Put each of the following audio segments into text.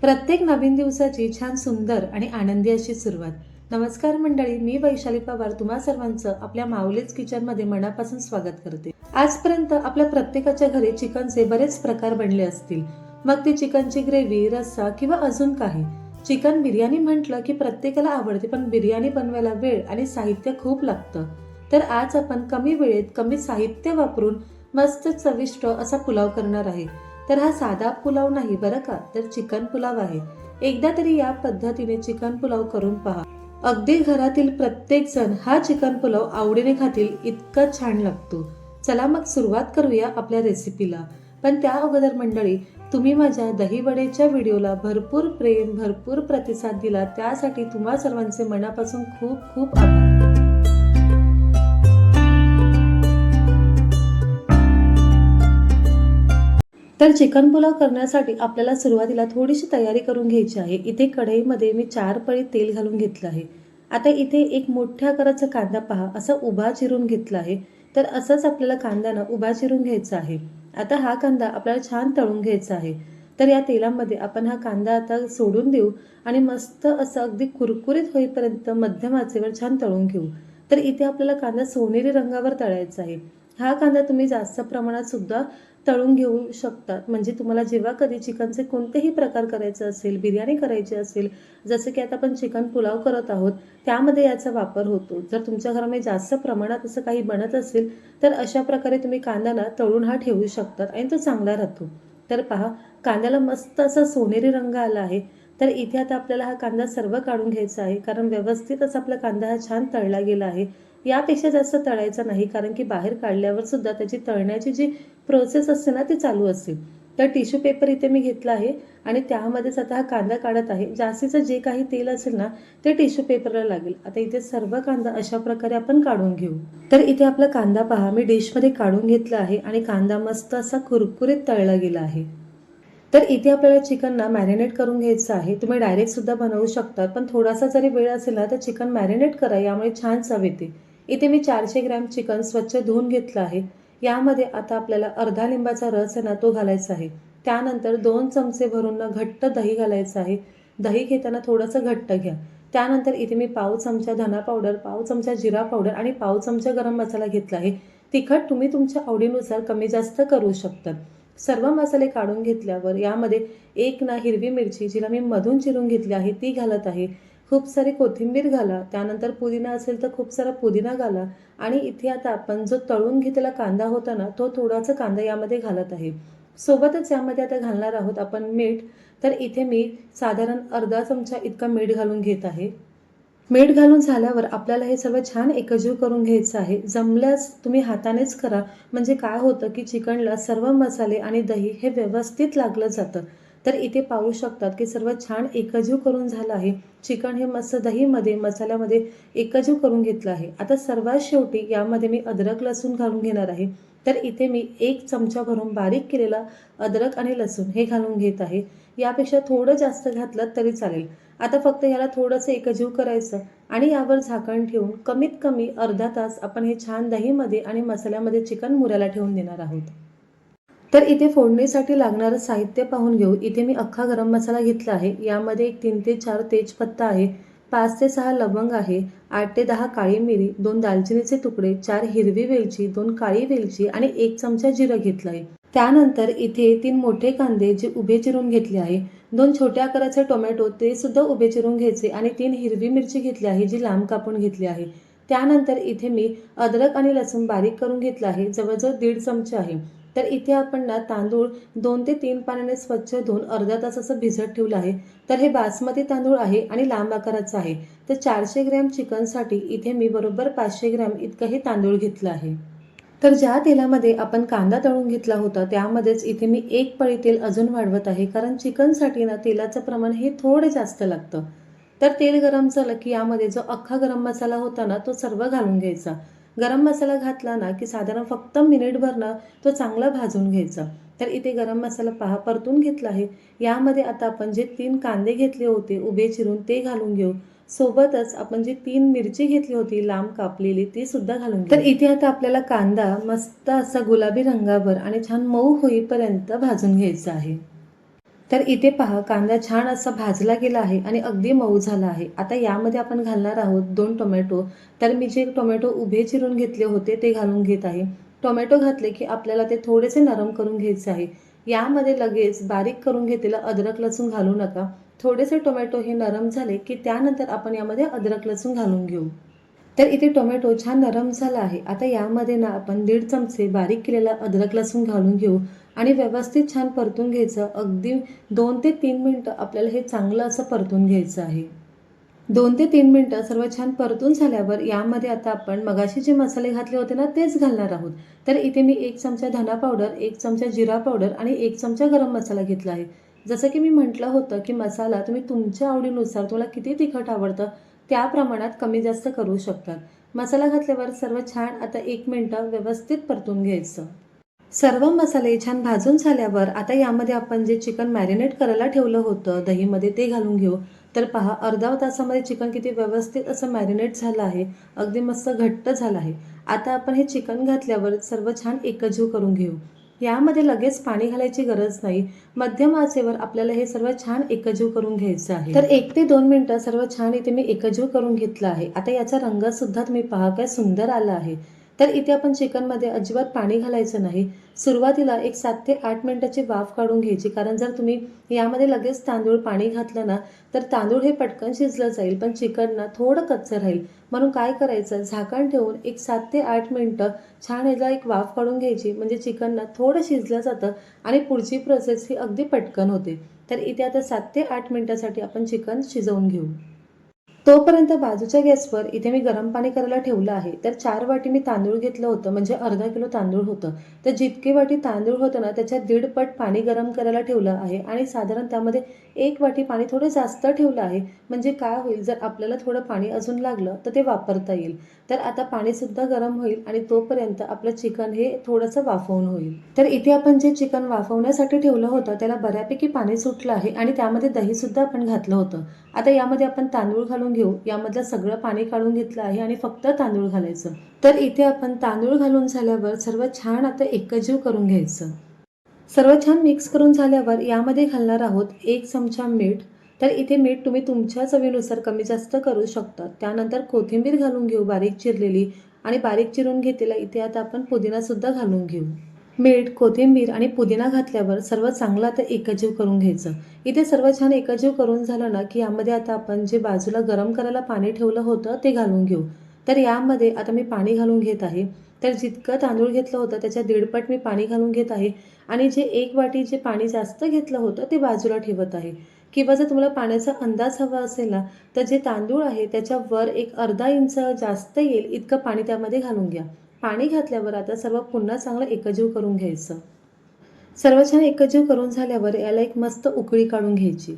प्रत्येक नवीन दिवसाची छान सुंदर आणि आनंदी अशी सुरुवात. नमस्कार मंडळी मी वैशाली पवार तुम्हा सर्वांचं आपल्या माऊलीच किचनमध्ये मनापासून स्वागत करते. आजपर्यंत आपल्या प्रत्येकाच्या घरी चिकनचे बरेच प्रकार बनले असतील. मग ती चिकनची ग्रेव्ही रस्सा किंवा अजून काही. चिकन बिर्याणी म्हटलं की प्रत्येकाला आवडते पण बिर्याणी बनवायला वेळ आणि साहित्य खूप लागतं. तर आज आपण कमी वेळेत कमी साहित्य वापरून मस्त चविष्ट असा पुलाव करणार आहे. तर हा साधा पुलाव नाही बरं का? तर चिकन पुलाव आहे. एकदा तरी या पद्धतीने चिकन पुलाव करून पहा. अगदी घरातील प्रत्येक जण हा चिकन पुलाव आवडीने खातील इतका छान लागतो. चला मग सुरुवात करूया आपल्या रेसिपीला पण त्या अगोदर मंडळी तुम्ही माझ्या दहीवडेच्या व्हिडिओला भरपूर प्रेम भरपूर प्रतिसाद दिला त्यासाठी तुम्हा सर्वांचे मनापासून खूप खूप आभार. तर चिकन पुलाव करण्यासाठी आपल्याला सुरुवातीला थोडीशी तयारी करून घ्यायची आहे. इथे कढईमध्ये मी चार पळी तेल घालून घेतलं आहे. आता इथे एक मोठ्या आकाराचा कांदा पहा. असा उभा चिरून घेतला आहे. तर असंच आपल्याला कांद्यानं उभा चिरून घ्यायचा आहे. आता हा कांदा आपल्याला छान तळून घ्यायचा आहे. तर या तेलामध्ये आपण हा कांदा आता सोडून देऊ आणि मस्त असं अगदी कुरकुरीत होईपर्यंत मध्यम आचेवर छान तळून घेऊ. तर इथे आपल्याला कांदा सोनेरी रंगावर तळायचा आहे. हा कांदा तुम्ही जास्त प्रमाणात सुद्धा तळून घेऊ शकतात. म्हणजे तुम्हाला जेव्हा कधी चिकनचे कोणतेही प्रकार करायचे असेल बिर्याणी करायची असेल जसं की आता आपण चिकन पुलाव करत आहोत त्यामध्ये याचा वापर होतो. जर तुमच्या घरामध्ये जास्त प्रमाणात असं काही बनत असेल तर अशा प्रकारे तुम्ही कांद्याला तळून हा ठेवू शकतात आणि तो चांगला राहतो. तर पहा कांद्याला मस्त असा सोनेरी रंग आला आहे. तर इथे आता आपल्याला हा कांदा सर्व काढून घ्यायचा आहे कारण व्यवस्थित असा आपला कांदा हा छान तळला गेला आहे. यापेक्षा जास्त तळायचा नाही कारण की बाहेर काढल्यावर सुद्धा त्याची तळण्याची जी प्रोसेस असते ना ती चालू असते. तर टिश्यू पेपर इथे मी घेतला आहे आणि त्यामध्येच आता हा कांदा काढत आहे. जास्तीचं जे काही तेल असेल ना ते टिश्यू पेपरला लागेल. आता इथे सर्व कांदा अशा प्रकारे आपण काढून घेऊ. तर इथे आपला कांदा पहा मी डिशमध्ये काढून घेतला आहे आणि कांदा मस्त असा कुरकुरीत तळला गेला आहे. तर इथे आपल्याला चिकनना मॅरिनेट करून घ्यायचं आहे. तुम्ही डायरेक्ट सुद्धा बनवू शकतात पण थोडासा जरी वेळ असेल ना तर चिकन मॅरिनेट करा यामुळे छान चव येते. इथे मी चारशे ग्रॅम चिकन स्वच्छ धुवून घेतलं आहे. यामध्ये आता आपल्याला अर्धा लिंबाचा रस आहे ना तो घालायचा आहे. त्यानंतर दोन चमचे भरून ना घट्ट दही घालायचं आहे. दही घेताना थोडंसं घट्ट घ्या. त्यानंतर इथे मी पाव चमचा धना पावडर पाव चमचा जिरा पावडर आणि पाव चमचा गरम मसाला घेतला आहे. तिखट तुम्ही तुमच्या आवडीनुसार कमी जास्त करू शकतात सर्व मसाले काढून घेतल्यावर यामध्ये एक ना हिरवी मिरची जिला मी मधून चिरून घेतली आहे ती घालत आहे. खूप सारी कोथिंबीर घाला त्यानंतर पुदिना असेल तर खूप सारा पुदिना घाला आणि इथे आता आपण जो तळून घेतलेला कांदा होता ना तो थोडासा कांदा यामध्ये घालत आहे. सोबतच यामध्ये आता घालणार आहोत आपण मीठ. तर इथे मी साधारण अर्धा चमचा इतका मीठ घालून घेत आहे. मीठ घालून झाल्यावर आपल्याला हे सर्व छान एकजीव करून घ्यायचं आहे. जमल्यास तुम्ही हातानेच करा. म्हणजे काय होतं की चिकनला सर्व मसाले आणि दही हे व्यवस्थित लागलं जातं. तर इथे पाहू शकतात की सर्व छान एकजीव करून झालं आहे. चिकन हे मस्त दहीमध्ये मसाल्यामध्ये एकजीव करून घेतलं आहे. आता सर्वात शेवटी यामध्ये मी अद्रक लसूण घालून घेणार आहे. तर इथे मी एक चमचा भरून बारीक केलेला अद्रक आणि लसूण हे घालून घेत आहे. यापेक्षा थोडं जास्त घातलं तरी चालेल. आता फक्त याला थोडंसं एकजीव करायचं आणि यावर झाकण ठेवून कमीत कमी अर्धा तास आपण हे छान दहीमध्ये आणि मसाल्यामध्ये चिकन मुऱ्याला ठेवून देणार आहोत. तर इथे फोडणीसाठी लागणारं साहित्य पाहून घेऊ. इथे मी अख्खा गरम मसाला घेतला आहे. यामध्ये एक तीन ते चार तेजपत्ता आहे पाच ते सहा लवंग आहे आठ ते दहा काळी मिरी दोन दालचिनीचे तुकडे चार हिरवी वेलची दोन काळी वेलची आणि एक चमचा जिरं घेतलं आहे त्यानंतर इथे तीन मोठे कांदे जे उभे चिरून घेतले आहे. दोन छोट्या आकाराचे टोमॅटो ते सुद्धा उभे चिरून घ्यायचे आणि तीन हिरवी मिरची घेतली आहे जी लांब कापून घेतली आहे. त्यानंतर इथे मी अद्रक आणि लसूण बारीक करून घेतला आहे. जवळजवळ दीड चमचे आहे. तर इथे आपण ना तांदूळ दोन ते तीन पाण्याने स्वच्छ धुवून अर्धा तास असं भिजत ठेवलं आहे. तर हे बासमती तांदूळ आहे आणि लांब आकाराचं आहे. तर चारशे ग्रॅम चिकनसाठी इथे मी बरोबर पाचशे ग्रॅम इतकं हे तांदूळ घेतलं आहे. तर ज्या तेलामध्ये आपण कांदा तळून घेतला होता त्यामध्येच इथे मी एक पळी तेल अजून वाढवत आहे कारण चिकनसाठी ना तेलाचं प्रमाण हे थोडं जास्त लागतं. तर तेल गरम झालं की यामध्ये जो अख्खा गरम मसाला होता ना तो सर्व घालून घ्यायचा. गरम मसाला घातला ना की साधारण फक्त मिनिटभर ना तो चांगला भाजून घ्यायचा. तर इथे गरम मसाला पहा परतून घेतला आहे. यामध्ये आता आपण जे तीन कांदे घेतले होते उभे चिरून ते घालून घेऊ. सोबतच आपण जी तीन मिरची घेतली होती लांब कापलेली ती सुद्धा घालून घेऊ. तर इथे आता आपल्याला कांदा मस्त असा गुलाबी रंगावर आणि छान मऊ होईपर्यंत भाजून घ्यायचा आहे. तर इथे पहा कांदा छान असा भाजला गेला आहे आणि अगदी मऊ झाला आहे. आता यामध्ये आपण घालणार आहोत दोन टोमॅटो. तर मी जे टोमॅटो उभे चिरून घेतले होते ते घालून घेत आहे. टोमॅटो घातले की आपल्याला ते थोडेसे नरम करून घ्यायचे आहे. यामध्ये लगेच बारीक करून घेतलेलं अद्रक लसूण घालू नका. थोडेसे टोमॅटो हे नरम झाले की त्यानंतर आपण यामध्ये अद्रक लसूण घालून घेऊ. तर इथे टोमॅटो छान नरम झाला आहे. आता यामध्ये ना आपण दीड चमचे बारीक केलेला अद्रक लसूण घालून घेऊ. आणि व्यवस्थित छान परतून घ्यायचं. अगदी दोन ते तीन मिनटं आपल्याला हे चांगलं असं परतून घ्यायचं आहे. दोन ते तीन मिनटं सर्व छान परतून झाल्यावर यामध्ये आता आपण मगाशी जे मसाले घातले होते ना तेच घालणार आहोत. तर इथे मी एक चमचा धना पावडर एक चमचा जिरा पावडर आणि एक चमचा गरम मसाला घेतला आहे. जसं की मी म्हटलं होतं की मसाला तुम्ही तुमच्या आवडीनुसार तुम्हाला किती तिखट आवडतं त्या प्रमाणात कमी जास्त करू शकतात मसाला घातल्यावर सर्व छान आता एक मिनटं व्यवस्थित परतून घ्यायचं. सर्व मसाले छान भाजून झाल्यावर आता यामध्ये आपण जे चिकन मॅरिनेट करायला ठेवलं होतं दहीमध्ये ते घालून घेऊ. तर पहा अर्धा तासामध्ये चिकन किती व्यवस्थित असं मॅरिनेट झालं आहे. अगदी मस्त घट्ट झालं आहे. आता आपण हे चिकन घातल्यावर सर्व छान एकजीव करून घेऊ. यामध्ये लगेच पाणी घालायची गरज नाही. मध्यम आचेवर आपल्याला हे सर्व छान एकजीव करून घ्यायचं आहे. तर एक ते दोन मिनिटं सर्व छान इथे मी एकजीव करून घेतलं आहे. आता याचा रंग सुद्धा तुम्ही पहा काय सुंदर आला आहे. तर इथे आपण चिकनमध्ये अजिबात पाणी घालायचं नाही. सुरुवातीला एक सात ते आठ मिनटाची वाफ काढून घ्यायची. कारण जर तुम्ही यामध्ये लगेच तांदूळ पाणी घातलं ना तर तांदूळ हे पटकन शिजलं जाईल पण चिकन ना थोडं कच्चं राहील. म्हणून काय करायचं? झाकण ठेवून एक सात ते आठ मिनटं छान याला एक वाफ काढून घ्यायची. म्हणजे चिकन ना थोडं शिजलं जातं आणि पुढची प्रोसेस ही अगदी पटकन होते. तर इथे आता सात ते आठ मिनटासाठी आपण चिकन शिजवून घेऊ. तोपर्यंत बाजूच्या गॅसवर इथे मी गरम पाणी करायला ठेवलं आहे. तर चार वाटी मी तांदूळ घेतलं होतं म्हणजे अर्धा किलो तांदूळ होतं. तर जितके वाटी तांदूळ होतं ना त्याच्यात दीड पट पाणी गरम करायला ठेवलं आहे. आणि साधारण त्यामध्ये एक वाटी पाणी थोडं जास्त ठेवलं आहे. म्हणजे काय होईल जर आपल्याला थोडं पाणी अजून लागलं तर ते वापरता येईल. तर आता पाणीसुद्धा गरम होईल आणि तोपर्यंत आपलं चिकन हे थोडंसं वाफवून होईल. तर इथे आपण जे चिकन वाफवण्यासाठी ठेवलं होतं त्याला बऱ्यापैकी पाणी सुटलं आहे आणि त्यामध्ये दहीसुद्धा आपण घातलं होतं. आता यामध्ये आपण तांदूळ घालून घेऊ. यामधलं सगळं पाणी काढून घेतलं आहे आणि फक्त तांदूळ घालायचं. तर इथे आपण तांदूळ घालून झाल्यावर सर्व छान आता एकजीव करून घ्यायचं. सर्व छान मिक्स करून झाल्यावर यामध्ये घालणार आहोत एक चमचा मीठ. तर इथे मीठ तुम्ही तुमच्या चवीनुसार कमी जास्त करू शकता. त्यानंतर कोथिंबीर घालून घेऊ बारीक चिरलेली आणि बारीक चिरून घेतलेला इथे आता आपण पुदिनासुद्धा घालून घेऊ. मीठ कोथिंबीर आणि पुदिना घातल्यावर सर्व चांगलं आता एकजीव करून घ्यायचं. इथे सर्व छान एकजीव करून झालं ना की यामध्ये आता आपण जे बाजूला गरम करायला पाणी ठेवलं होतं ते घालून घेऊ. तर यामध्ये आता मी पाणी घालून घेत आहे. तर जितकं तांदूळ घेतलं होतं त्याच्या दीडपट मी पाणी घालून घेत आहे. आणि जे एक वाटी जे पाणी जास्त घेतलं होतं ते बाजूला ठेवत आहे. किंवा जर तुम्हाला पाण्याचा अंदाज हवा असेल ना तर जे तांदूळ आहे त्याच्यावर एक अर्धा इंच जास्त येईल इतकं पाणी त्यामध्ये घालून घ्या. पाणी घातल्यावर आता सर्व पुन्हा चांगलं एकजीव करून घ्यायचं. सर्व छान एकजीव करून झाल्यावर याला एक मस्त उकळी काढून घ्यायची.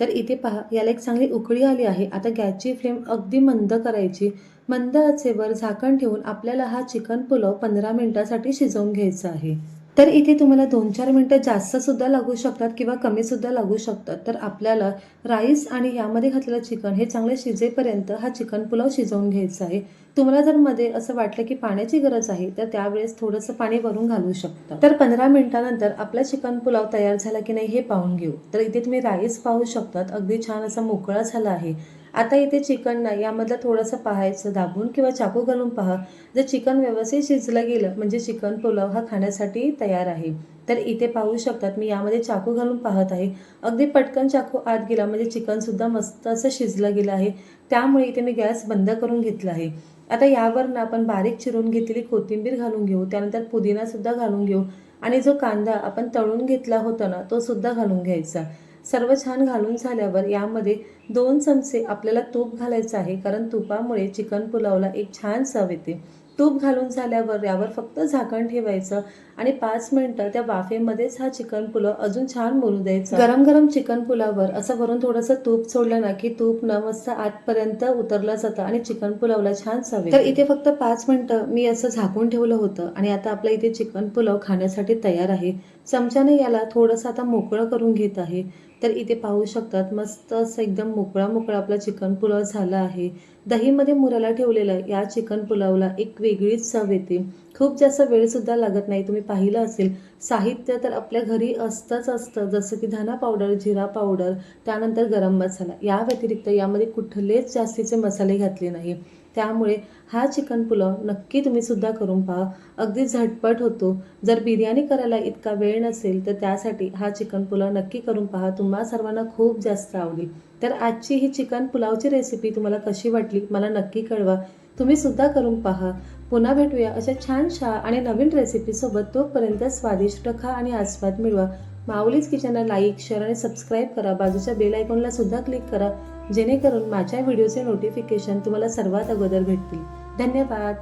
तर इथे पहा याला एक चांगली उकळी आली आहे. आता गॅसची फ्लेम अगदी मंद करायची. मंद आचेवर झाकण ठेवून आपल्याला हा चिकन पुलाव पंधरा मिनिटासाठी शिजवून घ्यायचा आहे. तर इथे तुम्हाला दोन चार मिनटं जास्तसुद्धा लागू शकतात किंवा कमीसुद्धा लागू शकतात. तर आपल्याला राईस आणि यामध्ये घातलेलं चिकन हे चांगले शिजेपर्यंत हा चिकन पुलाव शिजवून घ्यायचा आहे. तुम्हाला जर मध्ये असं वाटलं की पाण्याची गरज आहे तर त्यावेळेस थोडंसं पाणी वरून घालू शकता. तर पंधरा मिनिटानंतर आपला चिकन पुलाव तयार झाला की नाही हे पाहून घेऊ. तर इथे तुम्ही राईस पाहू शकतात. अगदी छान असा मोकळा झाला आहे. आता इथे चिकन ना यामधलं थोडंसं पाहायचं दाबून किंवा चाकू घालून पहा. जर चिकन व्यवस्थित शिजलं गेलं म्हणजे चिकन पुलाव हा खाण्यासाठी तयार आहे. तर इथे पाहू शकतात मी यामध्ये चाकू घालून पाहत आहे. अगदी पटकन चाकू आत गेला म्हणजे चिकनसुद्धा मस्त असं शिजलं गेलं आहे. त्यामुळे इथे मी गॅस बंद करून घेतला आहे. आता यावर ना आपण बारीक चिरून घेतलेली कोथिंबीर घालून घेऊ त्यानंतर पुदिनासुद्धा घालून घेऊ. आणि जो कांदा आपण तळून घेतला होता ना तो सुद्धा घालून घ्यायचा. सर्व छान घालून झाल्यावर यामध्ये दोन चमचे आपल्याला तूप घालायचं आहे. कारण तुपामुळे चिकन पुलावला एक छान चव येते. तूप घालून झाल्यावर यावर फक्त झाकण ठेवायचं आणि पाच मिनटं त्या वाफेमध्येच हा चिकन पुलाव अजून छान मुरू द्यायचा. गरम गरम चिकन पुलावर असं वरून थोडंसं तूप सोडलं ना की तूप न मस्त आतपर्यंत उतरलं जातं आणि चिकन पुलावला छान सवय तर इथे फक्त पाच मिनटं मी असं झाकून ठेवलं होतं आणि आता आपल्या इथे चिकन पुलाव खाण्यासाठी तयार आहे. चमच्याने याला थोडंसं आता मोकळं करून घेत आहे. तर इथे पाहू शकतात मस्त असं एकदम मोकळा मोकळा आपला चिकन पुलाव झाला आहे. दहीमध्ये मुराला ठेवलेलं या चिकन पुलावला एक वेगळीच चव येते. खूप जास्त वेळसुद्धा लागत नाही. तुम्ही पाहिलं असेल साहित्य तर आपल्या घरी असतंच असतं. जसं की धना पावडर जिरा पावडर त्यानंतर गरम मसाला. या व्यतिरिक्त यामध्ये कुठलेच जास्तीचे मसाले घातले नाही त्यामुळे हा चिकन पुलाव नक्की तुम्ही सुद्धा करून पहा. अगदी झटपट होतो. जर बिर्याणी करायला इतका वेळ नसेल तर त्यासाठी हा चिकन पुलाव नक्की करून पहा. तुम्हा सर्वांना खूप जास्त आवडेल. तर आजची ही चिकन पुलावची रेसिपी तुम्हाला कशी वाटली मला नक्की कळवा. तुम्ही सुद्धा करून पहा. पुन्हा भेटूया अशा छानशा आणि नवीन रेसिपीसोबत तोपर्यंत स्वादिष्ट खा आणि आस्वाद मिळवा. माऊलीज किचनला लाईक शेअर आणि सबस्क्राईब करा. बाजूच्या बेल आयकॉनला सुद्धा क्लिक करा. जेणेकरून माझ्या व्हिडिओचे नोटिफिकेशन तुम्हाला सर्वात अगोदर भेटतील. धन्यवाद.